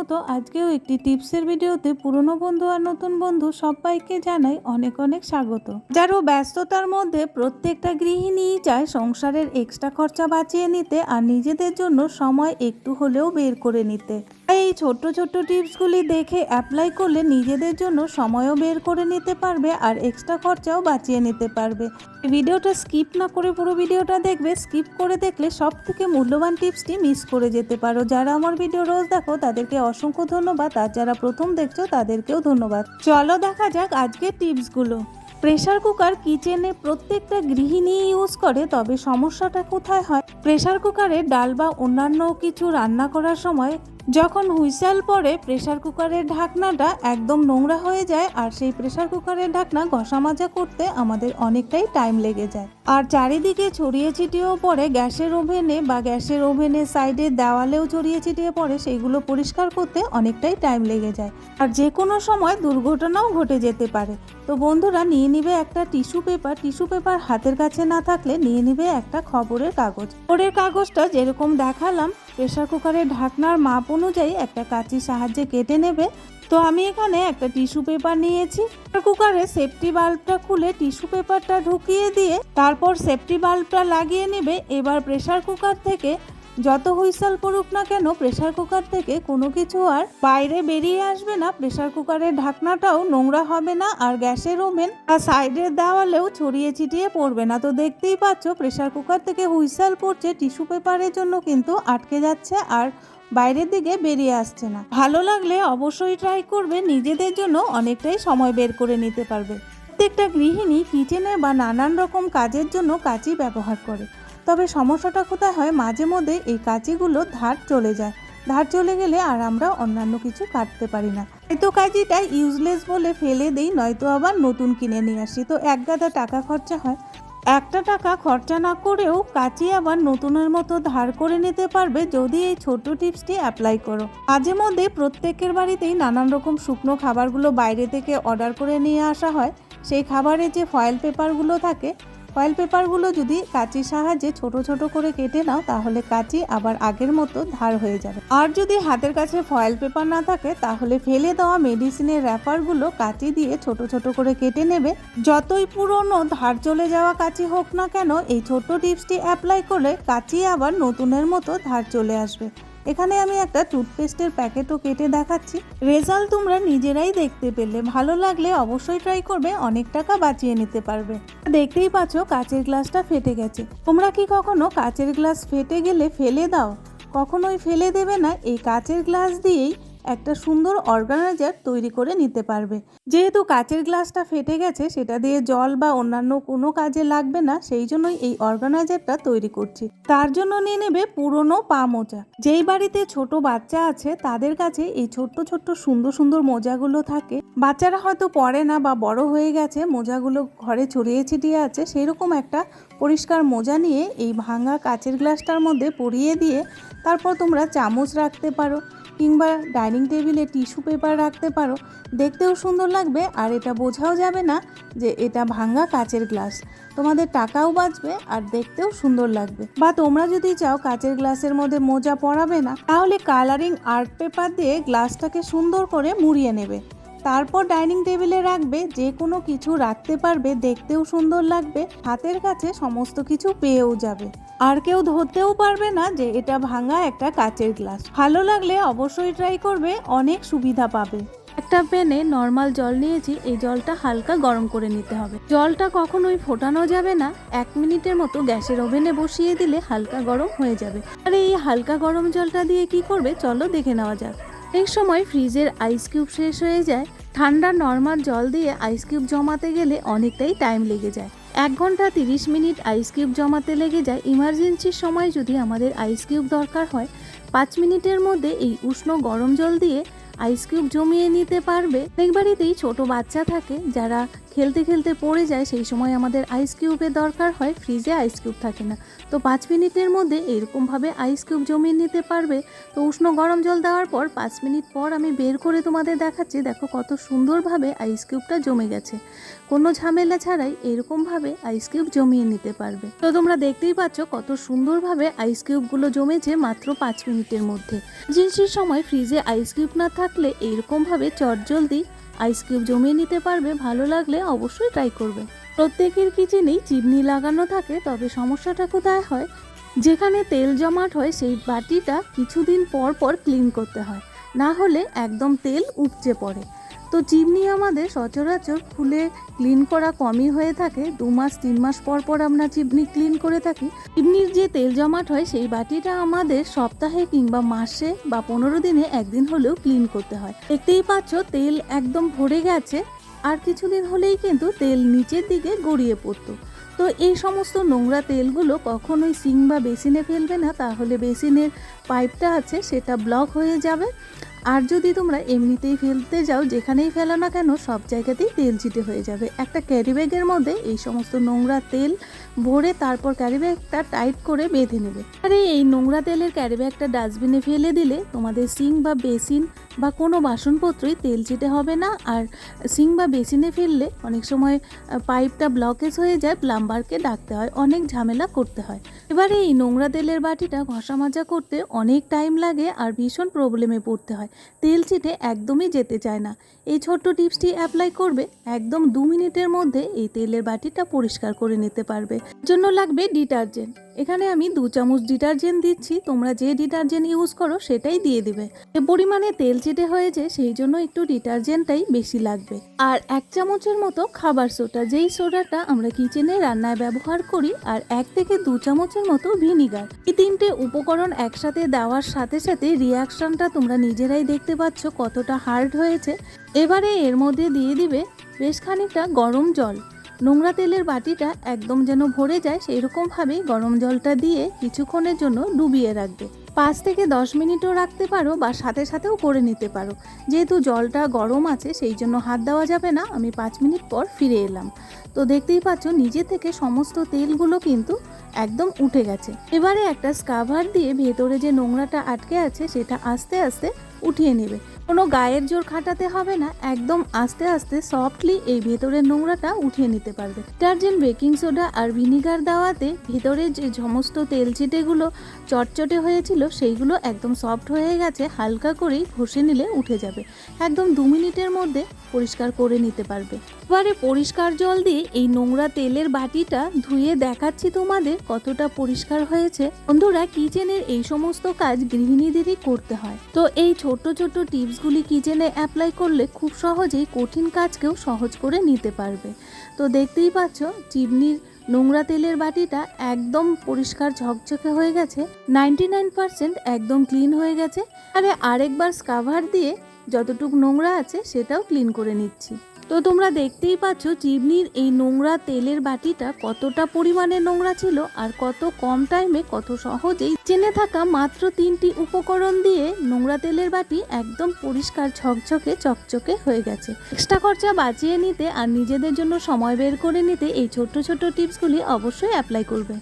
মতো আজকেও একটি টিপসের ভিডিওতে পুরনো বন্ধু আর নতুন বন্ধু সবাইকে জানাই অনেক অনেক স্বাগত। যারও ব্যস্ততার মধ্যে প্রত্যেকটা গৃহিণী চায় সংসারের এক্সট্রা খরচা বাঁচিয়ে নিতে আর নিজেদের জন্য সময় একটু হলেও বের করে নিতে। এই ছোট্ট ছোট্ট টিপসগুলি দেখে অ্যাপ্লাই করলে নিজেদের জন্য সময়ও বের করে নিতে পারবে আর এক্সট্রা খরচাও বাঁচিয়ে নিতে পারবে। ভিডিওটা স্কিপ না করে পুরো ভিডিওটা দেখবে স্কিপ করে দেখলে সব থেকে মূল্যবান টিপসটি মিস করে যেতে পারো। যারা আমার ভিডিও রোজ দেখো, তাদেরকে অসংখ্য ধন্যবাদ আর যারা প্রথম দেখছ, তাদেরকেও ধন্যবাদ। চলো দেখা যাক আজকের টিপসগুলো। প্রেশার কুকার কিচেনে প্রত্যেকটা গৃহিণী ইউজ করে, তবে সমস্যাটা কোথায় হয়? প্রেশার কুকারে ডাল বা অন্যান্য কিছু রান্না করার সময় যখন হুইসেল পরে, প্রেসার কুকারের ঢাকনাটা একদম নোংরা হয়ে যায় আর সেই প্রেসার কুকারের ঢাকনা ঘষা মাজা করতে আমাদের অনেকটাই টাইম লেগে যায়। আর চারিদিকে ছড়িয়ে ছিটিয়েও পড়ে গ্যাসের ওভেনে বা গ্যাসের ওভেনের সাইডে দেওয়ালেও ছড়িয়ে ছিটিয়ে পড়ে সেইগুলো পরিষ্কার করতে অনেকটাই টাইম লেগে যায়। আর যে কোনো সময় দুর্ঘটনাও ঘটে যেতে পারে। তো বন্ধুরা, নিয়ে নিবে একটা টিস্যু পেপার। টিস্যু পেপার হাতের কাছে না থাকলে নিয়ে নিবে একটা খবরের কাগজ। খবরের কাগজটা যেরকম দেখালাম প্রেসার কুকারের ঢাকনার মাপ অনুযায়ী একটা কাঁচির সাহায্যে কেটে নেবে। তো আমি এখানে একটা টিস্যু পেপার নিয়েছি। কুকারে সেফটি বাল্বটা খুলে টিস্যু পেপারটা ঢুকিয়ে দিয়ে তারপর সেফটি বাল্বটা লাগিয়ে নেবে। এবার প্রেশার কুকার থেকে যত হুইসাল পড়ুক না কেন প্রেশার কুকার থেকে কোনো কিছু আর বাইরে বেরিয়ে আসবে না। প্রেশার কুকারের ঢাকনাটাও নোংরা হবে না আর গ্যাসের ওভেন আর সাইডের দেওয়ালেও ছড়িয়ে ছিটিয়ে পড়বে না। তো দেখতেই পাচ্ছ প্রেসার কুকার থেকে হুইসাল পড়ছে টিস্যু পেপারের জন্য কিন্তু আটকে যাচ্ছে আর বাইরের দিকে বেরিয়ে আসছে না। ভালো লাগলে অবশ্যই ট্রাই করবে, নিজেদের জন্য অনেকটাই সময় বের করে নিতে পারবে। প্রত্যেকটা গৃহিণী কিচেনে বা নানান রকম কাজের জন্য কাঁচি ব্যবহার করে। তবে সমস্যাটা কোথায় হয়, মাঝে মধ্যে এই কাঁচিগুলো ধার চলে যায়। ধার চলে গেলে আর আমরা অন্যান্য কিছু কাটতে পারি না। হয়তো কাঁচিটা ইউজলেস বলে ফেলে দিই, নয়তো আবার নতুন কিনে নিয়ে আসি। তো এক গাদা টাকা খরচা হয়। একটা টাকা খরচা না করেও কাঁচি আবার নতুনের মতো ধার করে নিতে পারবে যদি এই ছোট টিপসটি অ্যাপ্লাই করো। মাঝে মধ্যে প্রত্যেকের বাড়িতেই নানান রকম শুকনো খাবারগুলো বাইরে থেকে অর্ডার করে নিয়ে আসা হয়। সেই খাবারে যে ফয়েল পেপারগুলো থাকে ফয়েল পেপারগুলো যদি কাঁচির সাহায্যে ছোট ছোট করে কেটে নাও, তাহলে কাঁচি আবার আগের মতো ধার হয়ে যাবে। আর যদি হাতের কাছে ফয়েল পেপার না থাকে, তাহলে ফেলে দেওয়া মেডিসিনের র্যাপারগুলো কাঁচি দিয়ে ছোট ছোট করে কেটে নেবে। যতই পুরনো ধার চলে যাওয়া কাঁচি হোক না কেন, এই ছোট্ট টিপসটি অ্যাপ্লাই করলে কাঁচি আবার নতুনের মতো ধার চলে আসবে। এখানে আমি একটা টুথপেস্টের প্যাকেটও কেটে দেখাচ্ছি। রেজাল্ট তোমরা নিজেরাই দেখতে পেলে। ভালো লাগলে অবশ্যই ট্রাই করবে, অনেক টাকা বাঁচিয়ে নিতে পারবে। দেখতেই পাচ্ছ, কাচের গ্লাসটা ফেটে গেছে। তোমরা কি কখনো কাচের গ্লাস ফেটে গেলে ফেলে দাও? কখনোই ফেলে দেবে না। এই কাচের গ্লাস দিয়েই একটা সুন্দর অর্গানাইজার তৈরি করে নিতে পারবে। যেহেতু কাচের গ্লাসটা ফেটে গেছে, সেটা দিয়ে জল বা অন্যান্য কোনো কাজে লাগবে না, সেই জন্যই এই অর্গানাইজারটা তৈরি করছি। তার জন্য নিয়ে নেবে পুরনো পা মোজা। যেই বাড়িতে ছোট বাচ্চা আছে, তাদের কাছে এই ছোট্ট ছোট্ট সুন্দর সুন্দর মোজাগুলো থাকে। বাচ্চারা হয়তো পরে না বা বড় হয়ে গেছে, মোজাগুলো ঘরে ছড়িয়ে ছিটিয়ে আছে সেই রকম একটা পরিষ্কার মোজা নিয়ে এই ভাঙা কাচের গ্লাসটার মধ্যে পরিয়ে দিয়ে তারপর তোমরা চামচ রাখতে পারো। কিংবা ডাইনিং টেবিলে টিস্যু পেপার রাখতে পারো, দেখতেও সুন্দর লাগবে আর এটা বোঝাও যাবে না যে এটা ভাঙ্গা কাচের গ্লাস। তোমাদের টাকাও বাঁচবে আর দেখতেও সুন্দর লাগবে। বা তোমরা যদি চাও কাচের গ্লাসের মধ্যে মোজা পরাবে না, তাহলে কালারিং আর্ট পেপার দিয়ে গ্লাসটাকে সুন্দর করে মুড়িয়ে নেবে। তারপর ডাইনিং টেবিলে রাখবে, যে কোনো কিছু রাখতে পারবে, দেখতেও সুন্দর লাগবে, হাতের কাছে সমস্ত কিছু পেয়েও যাবে। আর কেউ ধরতেও পারবে না যে এটা ভাঙা একটা কাচের গ্লাস। ভালো লাগলে অবশ্যই ট্রাই করবে, অনেক সুবিধা পাবে। একটা প্যানে নর্মাল জল নিয়েছি, এই জলটা হালকা গরম করে নিতে হবে। জলটা কখনোই ফোটানো যাবে না, এক মিনিটের মতো গ্যাসের ওভেনে বসিয়ে দিলে হালকা গরম হয়ে যাবে। আর এই হালকা গরম জলটা দিয়ে কি করবে, চলো দেখে নেওয়া যাক। এই সময় ফ্রিজের আইস কিউব শেষ হয়ে যায়, ঠান্ডা নর্মাল জল দিয়ে আইস কিউব জমাতে গেলে অনেকটাই টাইম লেগে যায়। এক ঘণ্টা তিরিশ মিনিট আইস কিউব জমাতে লেগে যায় ইমার্জেন্সির সময় যদি আমাদের আইস কিউব দরকার হয়, পাঁচ মিনিটের মধ্যে এই উষ্ণ গরম জল দিয়ে আইস কিউব জমিয়ে নিতে পারবে। অনেক বাড়িতেই ছোট বাচ্চা থাকে যারা খেলতে খেলতে পড়ে যায়, সেই সময় আমাদের আইস কিউবের দরকার হয় ফ্রিজে আইস কিউব থাকে না। তো পাঁচ মিনিটের মধ্যে এরকমভাবে আইস কিউব জমিয়ে নিতে পারবে। তো উষ্ণ গরম জল দেওয়ার পর পাঁচ মিনিট পর আমি বের করে তোমাদের দেখাচ্ছি, দেখো কত সুন্দরভাবে আইস কিউবটা জমে গেছে। কোনো ঝামেলা ছাড়াই এরকমভাবে আইস কিউব জমিয়ে নিতে পারবে। তো তোমরা দেখতেই পাচ্ছ কত সুন্দরভাবে আইস কিউবগুলো জমেছে মাত্র পাঁচ মিনিটের মধ্যে। জিনিসের সময় ফ্রিজে আইস কিউব না থাকলে এইরকমভাবে চটজলদি আইস কিউব জমিয়ে নিতে পারবে, ভালো লাগলে অবশ্যই ট্রাই করবে। প্রত্যেকের কিচেনেই চিমনি লাগানো থাকে, তবে সমস্যাটা কোথায় হয়? যেখানে তেল জমাট হয়, সেই বাটিটা কিছুদিন পর পর ক্লিন করতে হয়। না হলে একদম তেল উপচে পড়ে। তো চিমনি আমাদের সচরাচর খুলে ক্লিন করা কমই হয়ে থাকে। দু মাস, তিন মাস পর পর আমরা চিমনি ক্লিন করে থাকি। চিমনির যে তেল জমাট হয়, সেই বাটিটা আমাদের সপ্তাহে কিংবা মাসে বা পনেরো দিনে একদিন হলেও ক্লিন করতে হয়। দেখতেই পাচ্ছ, তেল একদম ভরে গেছে। আর কিছুদিন হলেই কিন্তু তেল নিচের দিকে গড়িয়ে পড়তো। তো এই সমস্ত নোংরা তেলগুলো কখনোই সিং বা বেসিনে ফেলবে না। তাহলে বেসিনের পাইপটা আছে, সেটা ব্লক হয়ে যাবে। আর যদি তোমরা এমনিতেই ফেলতে যাও, যেখানেই ফেলো না কেন, সব জায়গাতেই তেল ছিটে হয়ে যাবে। একটা ক্যারি ব্যাগের মধ্যে এই সমস্ত নোংরা তেল ভরে তারপর ক্যারি ব্যাগটা টাইট করে বেঁধে নেবে। আরে এই নোংরা তেলের ক্যারি ব্যাগটা ডাস্টবিনে ফেলে দিলে তোমাদের সিং বা বেসিন বা কোনো বাসনপত্রই তেল ছিটে হবে না। আর সিং বা বেসিনে ফেললে অনেক সময় পাইপটা ব্লকেজ হয়ে যায় প্লাম্বারকে ডাকতে হয়, অনেক ঝামেলা করতে হয়। এবারে এই নোংরা তেলের বাটিটা ঘষা মাজা করতে অনেক টাইম লাগে আর ভীষণ প্রবলেমে পড়তে হয়। তেল চিটে একদমই যেতে চায় না। এই ছোট্ট টিপসটি অ্যাপ্লাই করবে একদম দু মিনিটের মধ্যে এই তেলের বাটিটা পরিষ্কার করে নিতে পারবে। জন্য লাগবে ডিটারজেন্ট। এখানে আমি দু চামচ ডিটারজেন্ট দিচ্ছি, তোমরা যে ডিটারজেন্ট ইউজ করো সেটাই দিয়ে দিবে। যে পরিমাণে তেল চিটে হয়েছে সেই জন্য একটু ডিটারজেন্টটাই বেশি লাগবে। আর এক চামচের মতো খাবার সোডা, যেই সোডাটা আমরা কিচেনে রান্নায় ব্যবহার করি, আর এক থেকে দু চামচের মতো ভিনিগার। এই তিনটে উপকরণ একসাথে দেওয়ার সাথে সাথে রিয়াকশনটা তোমরা নিজেরাই দেখতে পাচ্ছ কতটা হার্ড হয়েছে। এবারে এর মধ্যে দিয়ে দিবে বেশ খানিকটা গরম জল। নোংরা তেলের বাটিটা একদম যেন ভরে যায় সেই রকমভাবে গরম জলটা দিয়ে কিছুক্ষণের জন্য ডুবিয়ে রাখবে। পাঁচ থেকে দশ মিনিটও রাখতে পারো বা সাথে সাথেও করে নিতে পারো। যেহেতু জলটা গরম আছে, সেই জন্য হাত দেওয়া যাবে না। আমি পাঁচ মিনিট পর ফিরে এলাম। তো দেখতেই পাচ্ছ নিজে থেকে সমস্ত তেলগুলো কিন্তু একদম উঠে গেছে। এবারে একটা স্কাভার দিয়ে ভেতরে যে নোংরাটা আটকে আছে, সেটা আস্তে আস্তে উঠিয়ে নেবে। কোনো গায়ের জোর খাটাতে হবে না, একদম আস্তে আস্তে সফটলি এই ভেতরের নোংরাটা উঠিয়ে নিতে পারবে। ডিটারজেন্ট বেকিং সোডা আর ভিনিগার দেওয়াতে ভেতরে যে সমস্ত তেল চিটেগুলো চটচটে হয়েছিল, সেইগুলো একদম সফট হয়ে গেছে, হালকা করেই ঘষে নিলে উঠে যাবে। একদম দু মিনিটের মধ্যে পরিষ্কার করে নিতে পারবে। এবারে পরিষ্কার জল দিয়ে এই নোংরা তেলের বাটিটা ধুয়ে দেখাচ্ছি তোমাদের কতটা পরিষ্কার হয়েছে। বন্ধুরা কিচেনের এই সমস্ত কাজ গৃহিণীদেরই করতে হয়। তো এই ছোট ছোট টিপসগুলি কিচেনে অ্যাপ্লাই করলে খুব সহজেই কঠিন কাজকেও সহজ করে নিতে পারবে। তো দেখতেই পাচ্ছ, চিমনির নোংরা তেলের বাটিটা একদম পরিষ্কার ঝকঝকে হয়ে গেছে নাইনটি নাইন একদম ক্লিন হয়ে গেছে। আরে আরেকবার স্কাভার দিয়ে যতটুকু নোংরা আছে সেটাও ক্লিন করে নিচ্ছি। তো তোমরা দেখতেই পাচ্ছ চিমনির এই নোংরা তেলের বাটিটা কতটা পরিমাণে নোংরা ছিল আর কত কম টাইমে কত সহজেই চেনে থাকা মাত্র তিনটি উপকরণ দিয়ে নোংরা তেলের বাটি একদম পরিষ্কার ঝকঝকে চকচকে হয়ে গেছে। এক্সট্রা খরচা বাঁচিয়ে নিতে আর নিজেদের জন্য সময় বের করে নিতে এই ছোট্ট ছোট্ট টিপসগুলি অবশ্যই অ্যাপ্লাই করবে।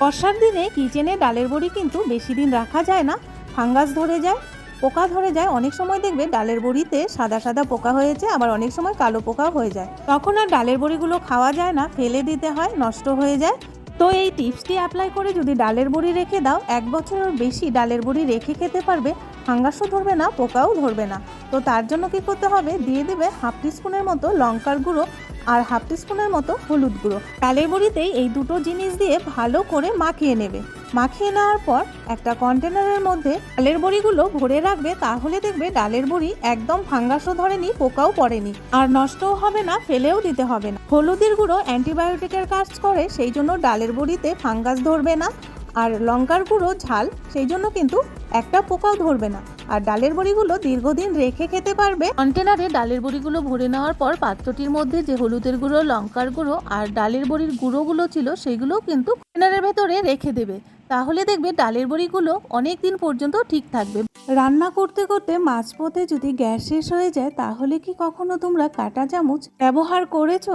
বর্ষার দিনে কিচেনে ডালের বড়ি কিন্তু বেশি দিন রাখা যায় না ফাঙ্গাস ধরে যায়। পোকা ধরে যায়, অনেক সময় দেখবে ডালের বড়িতে সাদা সাদা পোকা হয়েছে, আবার অনেক সময় কালো পোকাও হয়ে যায়। তখন আর ডালের বড়িগুলো খাওয়া যায় না, ফেলে দিতে হয়, নষ্ট হয়ে যায়। তো এই টিপসটি অ্যাপ্লাই করে যদি ডালের বড়ি রেখে দাও, এক বছরের বেশি ডালের বড়ি রেখে খেতে পারবে। ফাঙ্গাসও ধরবে না, পোকাও ধরবে না। তো তার জন্য কি করতে হবে? দিয়ে দেবে হাফ টিস্পুনের মতো লঙ্কার গুঁড়ো আর হাফ টিস্পুনের মতো হলুদ গুঁড়ো। ডালের বড়িতেই এই দুটো জিনিস দিয়ে ভালো করে মাখিয়ে নেবে। মাখিয়ে নেওয়ার পর একটা কন্টেনারের মধ্যে ডালের বড়িগুলো ভরে রাখবে, তাহলে দেখবে ডালের বড়ি একদম ফাঙ্গাসও ধরেনি, পোকাও পড়েনি। আর নষ্টও হবে না, ফেলেও দিতে হবে না। হলুদের গুঁড়ো অ্যান্টিবায়োটিকের কাজ করে, সেই জন্য ডালের বড়িতে ফাঙ্গাস ধরবে না। আর লঙ্কার গুঁড়ো ঝাল সেই জন্য কিন্তু একটা পোকাও ধরবে না। আর ডালের বড়িগুলো দীর্ঘদিন রেখে খেতে পারবে। কন্টেনারে ডালের বড়িগুলো ভরে নেওয়ার পর পাত্রটির মধ্যে যে হলুদের গুঁড়ো লঙ্কার গুঁড়ো আর ডালের বড়ির গুঁড়োগুলো ছিল সেগুলো কিন্তু কন্টেনারের ভেতরে রেখে দেবে। তাহলে দেখবে ডালের বড়িগুলো অনেক দিন পর্যন্ত ঠিক থাকবে। রান্না করতে করতে মাঝপথে যদি গ্যাস শেষ হয়ে যায় তাহলে কি কখনো তোমরা কাঁটা চামচ ব্যবহার করেছ?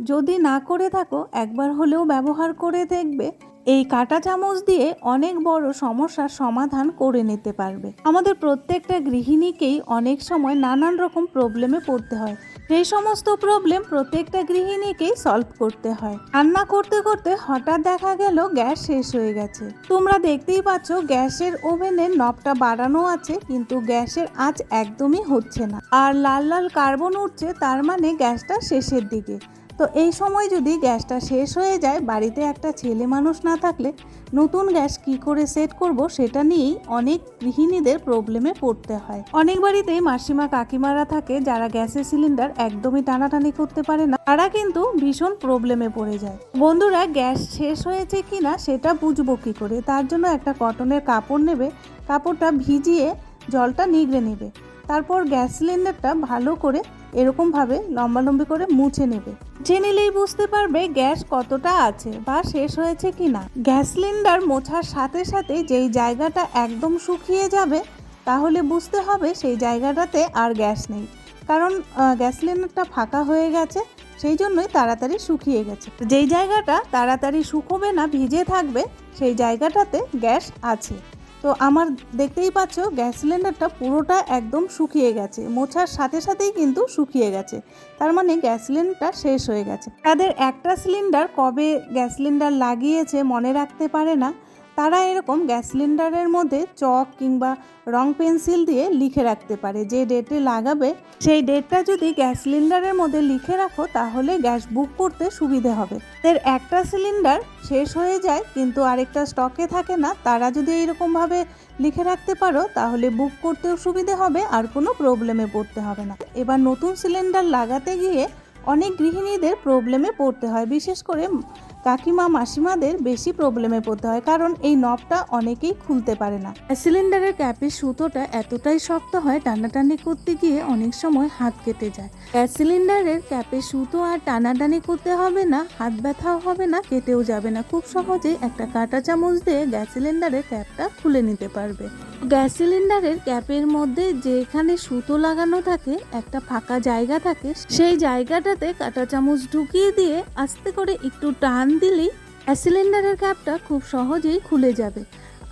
যদি না করে থাকো একবার হলেও ব্যবহার করে দেখবে। এই কাঁটা চামচ দিয়ে অনেক বড় সমস্যার সমাধান করে নিতে পারবে। আমাদের প্রত্যেকটা গৃহিণীকেই অনেক সময় নানান রকম প্রবলেমে পড়তে হয়। সেই সমস্ত প্রবলেম প্রত্যেকটা গৃহিণীকেই সলভ করতে হয়। রান্না করতে করতে হঠাৎ দেখা গেল গ্যাস শেষ হয়ে গেছে। তোমরা দেখতেই পাচ্ছ গ্যাসের ওভেনের নবটা বাড়ানো আছে, কিন্তু গ্যাসের আঁচ একদমই হচ্ছে না। আর লাল লাল কার্বন উঠছে, তার মানে গ্যাসটা শেষের দিকে। তো এই সময় যদি গ্যাসটা শেষ হয়ে যায়, বাড়িতে একটা ছেলে মানুষ না থাকলে নতুন গ্যাস কি করে সেট করব সেটা নিয়েই অনেক গৃহিণীদের প্রবলেমে পড়তে হয়। অনেক বাড়িতেই মাসিমা কাকিমারা থাকে যারা গ্যাসের সিলিন্ডার একদমই টানাটানি করতে পারে না। তারা কিন্তু ভীষণ প্রবলেমে পড়ে যায়। বন্ধুরা, গ্যাস শেষ হয়েছে কি না সেটা বুঝব কি করে? তার জন্য একটা কটনের কাপড় নেবে, কাপড়টা ভিজিয়ে জলটা নিগড়ে নেবে। তারপর গ্যাস সিলিন্ডারটা ভালো করে এরকমভাবে লম্বালম্বি করে মুছে নেবে। মুছে নিলেই বুঝতে পারবে গ্যাস কতটা আছে বা শেষ হয়েছে কি না গ্যাস সিলিন্ডার মোছার সাথে সাথে যেই জায়গাটা একদম শুকিয়ে যাবে, তাহলে বুঝতে হবে সেই জায়গাটাতে আর গ্যাস নেই। কারণ গ্যাস সিলিন্ডারটা ফাঁকা হয়ে গেছে, সেই জন্যই তাড়াতাড়ি শুকিয়ে গেছে। যেই জায়গাটা তাড়াতাড়ি শুকোবে না, ভিজে থাকবে, সেই জায়গাটাতে গ্যাস আছে। তো আমার দেখতেই পাচ্ছ, গ্যাস সিলিন্ডারটা পুরোটা একদম শুকিয়ে গেছে। মোছার সাথে সাথেই কিন্তু শুকিয়ে গেছে। তার মানে গ্যাস সিলিন্ডারটা শেষ হয়ে গেছে। তাদের একটা সিলিন্ডার কবে গ্যাস সিলিন্ডার লাগিয়েছে মনে রাখতে পারে না। তারা এরকম গ্যাস সিলিন্ডারের মধ্যে চক কিংবা রং পেন্সিল দিয়ে লিখে রাখতে পারে, যে ডেটে লাগাবে। সেই ডেটটা যদি গ্যাস সিলিন্ডারের মধ্যে লিখে রাখো, তাহলে গ্যাস বুক করতে সুবিধে হবে। এর একটা সিলিন্ডার শেষ হয়ে যায়, কিন্তু আরেকটা স্টকে থাকে না। তারা যদি এইরকমভাবে লিখে রাখতে পারো, তাহলে বুক করতেও সুবিধে হবে, আর কোনো প্রবলেমে পড়তে হবে না। এবার নতুন সিলিন্ডার লাগাতে গিয়ে অনেক গৃহিণীদের প্রবলেমে পড়তে হয়, বিশেষ করে কাকিমা মাসিমাদের বেশি প্রবলেমে পড়তে হয়, কারণ এই নবটা অনেকেই খুলতে পারে না। সিলিন্ডারের ক্যাপের সুতোটা এতটাই শক্ত হয়, টানাটানি করতে গিয়ে অনেক সময় হাত কেটে যায়। গ্যাস সিলিন্ডারের ক্যাপের সুতো আর টানাটানি করতে হবে না, হাত ব্যথাও হবে না, কেটেও যাবে না। খুব সহজেই একটা কাঁটা চামচ দিয়ে গ্যাস সিলিন্ডারের ক্যাপটা খুলে নিতে পারবে। গ্যাস সিলিন্ডারের ক্যাপের মধ্যে যেখানে সুতো লাগানো থাকে, একটা ফাঁকা জায়গা থাকে, সেই জায়গাটাতে কাঁটা চামচ ঢুকিয়ে দিয়ে আস্তে করে একটু টান দিলেই গ্যাস সিলিন্ডারের ক্যাপটা খুব সহজেই খুলে যাবে।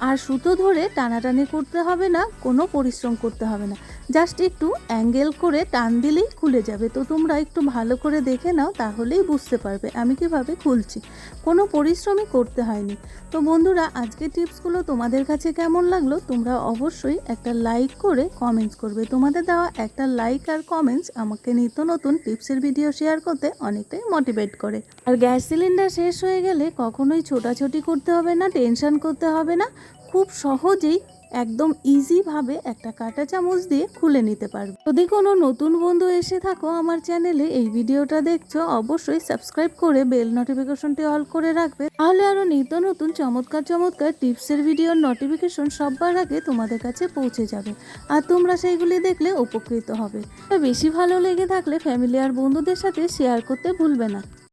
আর সুতো ধরে টানাটানি করতে হবে না, কোনো পরিশ্রম করতে হবে না। জাস্ট একটু অ্যাঙ্গেল করে টান দিলেই খুলে যাবে। তো তোমরা একটু ভালো করে দেখে নাও, তাহলেই বুঝতে পারবে আমি কীভাবে খুলছি। কোনো পরিশ্রমই করতে হয়নি। তো বন্ধুরা, আজকের টিপসগুলো তোমাদের কাছে কেমন লাগল তোমরা অবশ্যই একটা লাইক করে কমেন্টস করবে। তোমাদের দেওয়া একটা লাইক আর কমেন্টস আমাকে নিত্য নতুন টিপসের ভিডিও শেয়ার করতে অনেকটাই মোটিভেট করে। আর গ্যাস সিলিন্ডার শেষ হয়ে গেলে কখনোই ছোটাছুটি করতে হবে না, টেনশন করতে হবে না। খুব সহজেই একদম ইজিভাবে একটা কাঁটা চামচ দিয়ে খুলে নিতে পারবে। যদি কোনো নতুন বন্ধু এসে থাকো আমার চ্যানেলে এই ভিডিওটা দেখছ, অবশ্যই সাবস্ক্রাইব করে বেল নোটিফিকেশনটি অল করে রাখবে। তাহলে আরও নিত্য নতুন চমৎকার চমৎকার টিপসের ভিডিওর নোটিফিকেশন সবার আগে তোমাদের কাছে পৌঁছে যাবে। আর তোমরা সেইগুলি দেখলে উপকৃত হবে। বেশি ভালো লেগে থাকলে ফ্যামিলি আর বন্ধুদের সাথে শেয়ার করতে ভুলবে না।